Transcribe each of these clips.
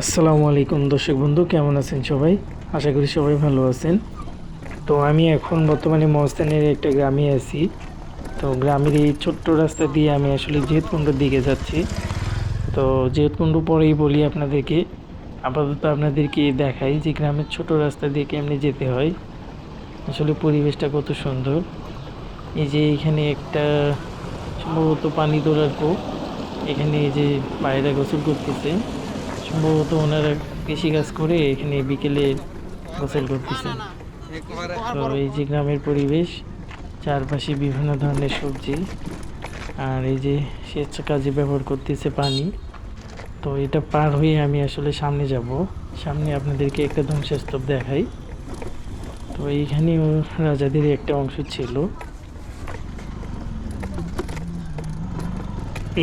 আসসালামু আলাইকুম দর্শক বন্ধু, কেমন আছেন সবাই? আশা করি সবাই ভালো আছেন। তো আমি এখন বর্তমানে মহস্তানের একটা গ্রামে আছি। তো গ্রামের এই ছোট্ট রাস্তা দিয়ে আমি আসলে জেতকুণ্ডর দিকে যাচ্ছি। তো জেতকুণ্ড পরেই বলি আপনাদেরকে, আপাতত আপনাদেরকে দেখাই যে গ্রামের ছোট রাস্তা দিয়ে কেমনি যেতে হয়। আসলে পরিবেশটা কত সুন্দর। এই যে এখানে একটা সম্ভবত পানি তোলার কূপ এখানে এই যে বাইরে গোসল করতেছে। সম্ভবত ওনারা কৃষিকাজ করে এখানে বিকেলে গোসল করতেছেন তো এই যে গ্রামের পরিবেশ, চারপাশে বিভিন্ন ধরনের সবজি আর এই যে সেচ কাজে ব্যবহার করতেছে পানি। তো এটা পার হয়ে আমি আসলে সামনে যাব। সামনে আপনাদেরকে একটা ধ্বংসস্তূপ দেখাই। তো এইখানেও রাজাদের একটা অংশ ছিল।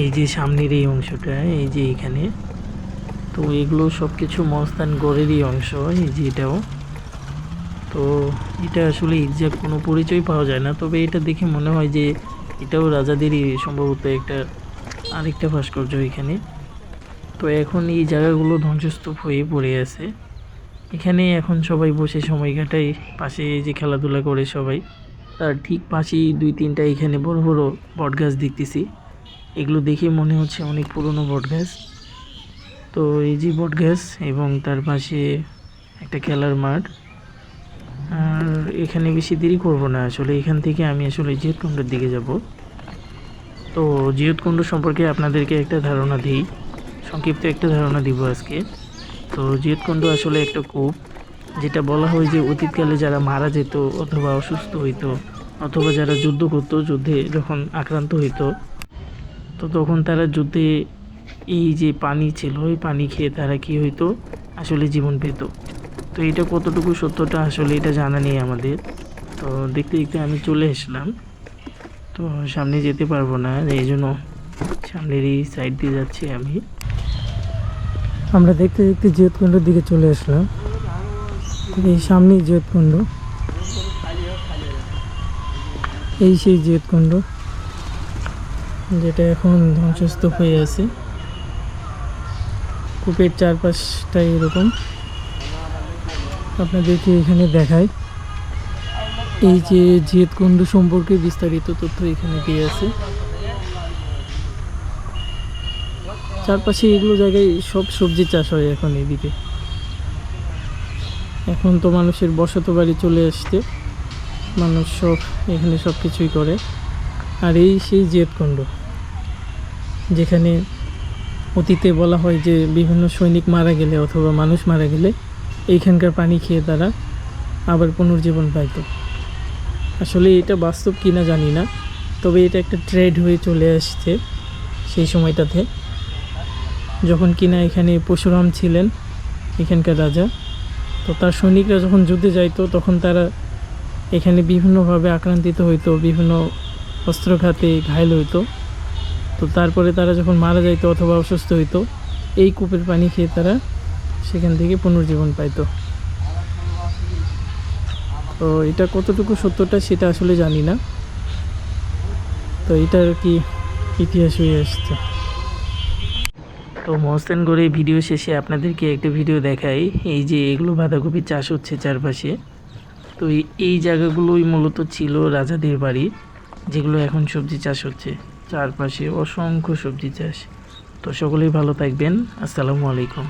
এই যে সামনের এই অংশটা, এই যে এখানে তো এগুলো সব কিছু মস্তান গড়েরই অংশ, এই যে এটাও। তো এটা আসলে এক্সাক্ট কোনো পরিচয় পাওয়া যায় না, তবে এটা দেখে মনে হয় যে এটাও রাজাদেরই সম্ভবত একটা আরেকটা ভাস্কর্য এখানে। তো এখন এই জায়গাগুলো ধ্বংসস্তূপ হয়ে পড়ে আছে। এখানে এখন সবাই বসে সময় কাটায়, পাশে যে খেলাধুলা করে সবাই। তার ঠিক পাশেই দুই তিনটা এখানে বড় বড় বট গাছ দেখতেছি। এগুলো দেখে মনে হচ্ছে অনেক পুরনো বট গাছ তো এই যে বট গাছ এবং তার পাশে একটা খেলার মাঠ। আর এখানে বেশি দেরি করব না, আসলে এখান থেকে আমি আসলে জিয়তকুণ্ডের দিকে যাব। তো জিয়তকুণ্ড সম্পর্কে আপনাদেরকে একটা ধারণা দিই, সংক্ষিপ্ত একটা ধারণা দিব আজকে। তো জিয়তকুণ্ড আসলে একটা কূপ, যেটা বলা হয় যে অতীতকালে যারা মারা যেত অথবা অসুস্থ হইতো, অথবা যারা যুদ্ধ করতো, যুদ্ধে যখন আক্রান্ত হইতো, তো তখন তারা যুদ্ধে এই যে পানি ছিল, ওই পানি খেয়ে তারা কি হইতো? আসলে জীবন পেত। তো এটা কতটুকু সত্যটা আসলে এটা জানা নেই আমাদের। তো দেখতে দেখতে আমি চলে আসলাম তো সামনে যেতে পারব না, এই জন্য সামনের এই সাইড দিয়ে যাচ্ছি আমি। আমরা দেখতে দেখতে জিয়তকুণ্ডের দিকে চলে আসলাম। এই সামনেই জিয়তকুণ্ড। এই সেই জিয়তকুণ্ড, যেটা এখন ধ্বংসস্তূপ হয়ে আছে। কূপের চারপাশটা এরকম। আপনাদেরকে এখানে দেখায় এই যে জিয়তকুণ্ড সম্পর্কে বিস্তারিত তথ্য এখানে দিয়ে আছে। চারপাশে এগুলো জায়গায় সব সবজি চাষ হয় এখন এদিকে। এখন তো মানুষের বসত বাড়ি চলে আসছে। মানুষ সব এখানে সব কিছুই করে। আর এই সেই জিয়তকুণ্ড যেখানে অতীতে বলা হয় যে বিভিন্ন সৈনিক মারা গেলে অথবা মানুষ মারা গেলে এইখানকার পানি খেয়ে তারা আবার পুনর্জীবন পাইত। আসলে এটা বাস্তব কিনা জানি না, তবে এটা একটা ট্রেড হয়ে চলে আসছে সেই সময়টাতে। যখন কিনা এখানে পরশুরাম ছিলেন, এখানকার রাজা, তো তার সৈনিকরা যখন যুদ্ধে যাইতো, তখন তারা এখানে বিভিন্নভাবে আক্রান্তিত হইতো, বিভিন্ন অস্ত্রঘাতে ঘায়ল হইতো। তো তারপরে তারা যখন মারা যাইতো অথবা অসুস্থ হইতো, এই কূপের পানি খেয়ে তারা সেখান থেকে পুনর্জীবন পাইতো। তো এটা কতটুকু সত্যটা সেটা আসলে জানি না। তো এটা আর কি ইতিহাস হয়ে আসছে। তো মহস্তানগড়ে ভিডিও শেষে আপনাদেরকে একটা ভিডিও দেখাই। এই যে এগুলো বাঁধাকপি চাষ হচ্ছে চারপাশে। তো এই জায়গাগুলোই মূলত ছিল রাজাদের বাড়ি, যেগুলো এখন সবজি চাষ হচ্ছে। চারপাশে অসংখ্য সবজি চাষ। তো সকলেই ভালো থাকবেন। আসসালামু আলাইকুম।